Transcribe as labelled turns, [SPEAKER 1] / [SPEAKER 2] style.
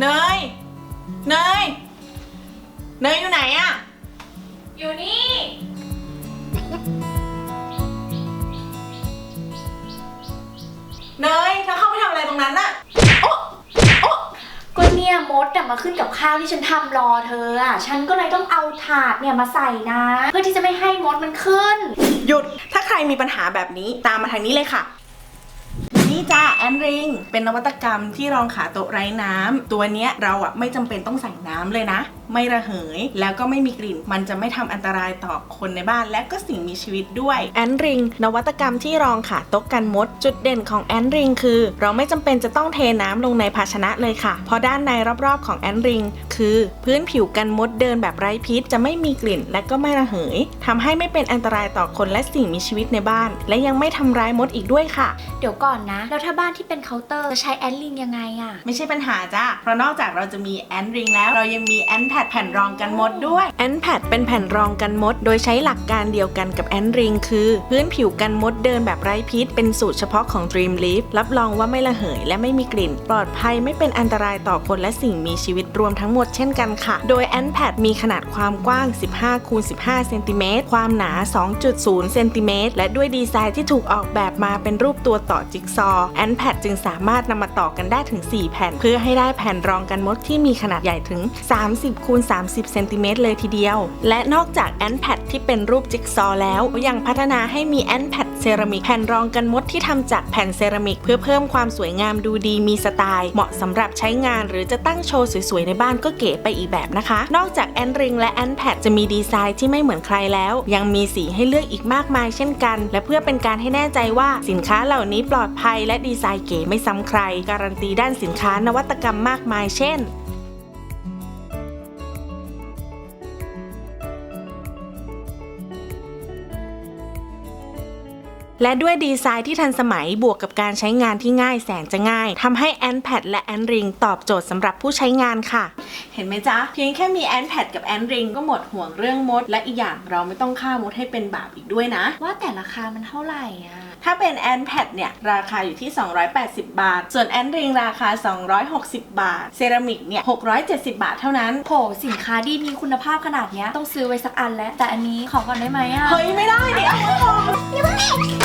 [SPEAKER 1] เนย เนย เนยอยู่ไหนอะ
[SPEAKER 2] อยู่นี่
[SPEAKER 1] เนยเธอเข้าไปทำอะไรตรงนั้นน่ะโอ๊ะโอ๊ะ
[SPEAKER 2] ก็เนี่ยมดอะมาขึ้นกับข้าวที่ฉันทำรอเธออะฉันก็เลยต้องเอาถาดเนี่ยมาใส่นะ เพื่อที่จะไม่ให้มดมันขึ้น
[SPEAKER 1] หยุด ถ้าใครมีปัญหาแบบนี้ตามมาทางนี้เลยค่ะ นี่จ้าแอนริงเป็นนวัตกรรมที่รองขาโต๊ะไร้น้ำตัวเนี้ยเราอะไม่จำเป็นต้องใส่น้ำเลยนะไม่ระเหย แล้วก็ไม่มีกลิ่น มันจะไม่ทำอันตรายต่อคนในบ้าน และก็สิ่งมีชีวิตด้วยแอนริงนวัตกรรมที่รองขาโต๊ะกันมด จุดเด่นของแอนริงคือ เราไม่จำเป็นจะต้องเทน้ำลงในภาชนะเลยค่ะ เพราะด้านในรอบๆของแอนริงคือ พื้นผิวกันมดเดินแบบไร้พิษ จะไม่มีกลิ่น และก็ไม่ระเหยทำให้ไม่เป็นอันตรายต่อคนและสิ่งมีชีวิตในบ้าน และยังไม่ทำร้ายมดอีกด้วยค่ะ
[SPEAKER 2] เดี๋ยวก่อนนะ แล้วถ้าบ้านที่เป็นเคาน์เตอร์จะใช้แอนลิงยังไงอะ
[SPEAKER 1] ไม่ใช่ปัญหาจ้าเพราะนอกจากเราจะมีแอนริงแล้วเรายังมีแอนแพดแผ่นรองกันมดด้วยแอนแพดเป็นแผ่นรองกันมด โดยใช้หลักการเดียวกันกับแอนริงคือ พื้นผิวกันมดเดินแบบไร้พิษ เป็นสูตรเฉพาะของ Dream Leaf รับรองว่าไม่ระเหยและไม่มีกลิ่น ปลอดภัยไม่เป็นอันตรายต่อคนและสิ่งมีชีวิตรวมทั้งหมดเช่นกันค่ะ โดยแอนแพดมีขนาดความกว้าง 15คูณ15เซนติเมตรความหนา 2.0เซนติเมตรและด้วยดีไซน์ที่ถูกออกแบบมาเป็นรูปตัวต่อจิ๊กซอแอนแพดจึงสามารถนำมาต่อกันได้ถึง 4 แผ่น เพื่อให้ได้แผ่นรองกันมดที่มีขนาดใหญ่ถึง 30คูณ 30 เซนติเมตรเลยทีเดียว และนอกจากแอนแพดที่เป็นรูปจิ๊กซอแล้ว ยังพัฒนาให้มีแอนแพดเซรามิกแผ่นรองกันมดที่ทำจากแผ่นเซรามิก เพื่อเพิ่มความสวยงามดูดีมีสไตล์ เหมาะสำหรับใช้งาน หรือจะตั้งโชว์สวยๆในบ้านก็เก๋ไปอีกแบบนะคะ นอกจากแอนริงและแอนแพดจะมีดีไซน์ที่ไม่เหมือนใครแล้ว ยังมีสีให้เลือกอีกมากมายเช่นกัน และเพื่อเป็นการให้แน่ใจว่าสินค้าเหล่านี้ปลอดภัย และดีไซน์เก๋ไม่ซ้ำใคร การันตีด้านสินค้านวัตกรรมมากมายเช่น และด้วยดีไซน์ที่ทันสมัยบวกกับการใช้งานที่ง่ายแสนจะง่ายทำให้ a n p a d และ a n Ring ตอบโจทย์สำหรับผู้ใช้งานค่ะ เห็นไหมจ๊ะ เพียงแค่มี a n p a d กับ a n Ring ก็หมดห่วงเรื่องมด และอีกอย่างเราไม่ต้องฆ่ามดให้เป็นบาปอีกด้วยนะ
[SPEAKER 2] ว่าแต่ราคามันเท่าไหร่อะ
[SPEAKER 1] ถ้าเป็น a n p a d เนี่ย ราคาอยู่ที่ 280 บาท ส่วน a n Ring ราคา 260 บาท เซรามิกเนี่ย 670 บาทเท่านั้น
[SPEAKER 2] โหสินค้าดีมีคุณภาพขนาดเนี้ยต้องซื้อไว้สักอันแล้วแต่อันนี้ขอก่อนได้ไหมอะ
[SPEAKER 1] เฮ้ยไม่ได้ดิเอาไว้ก่อน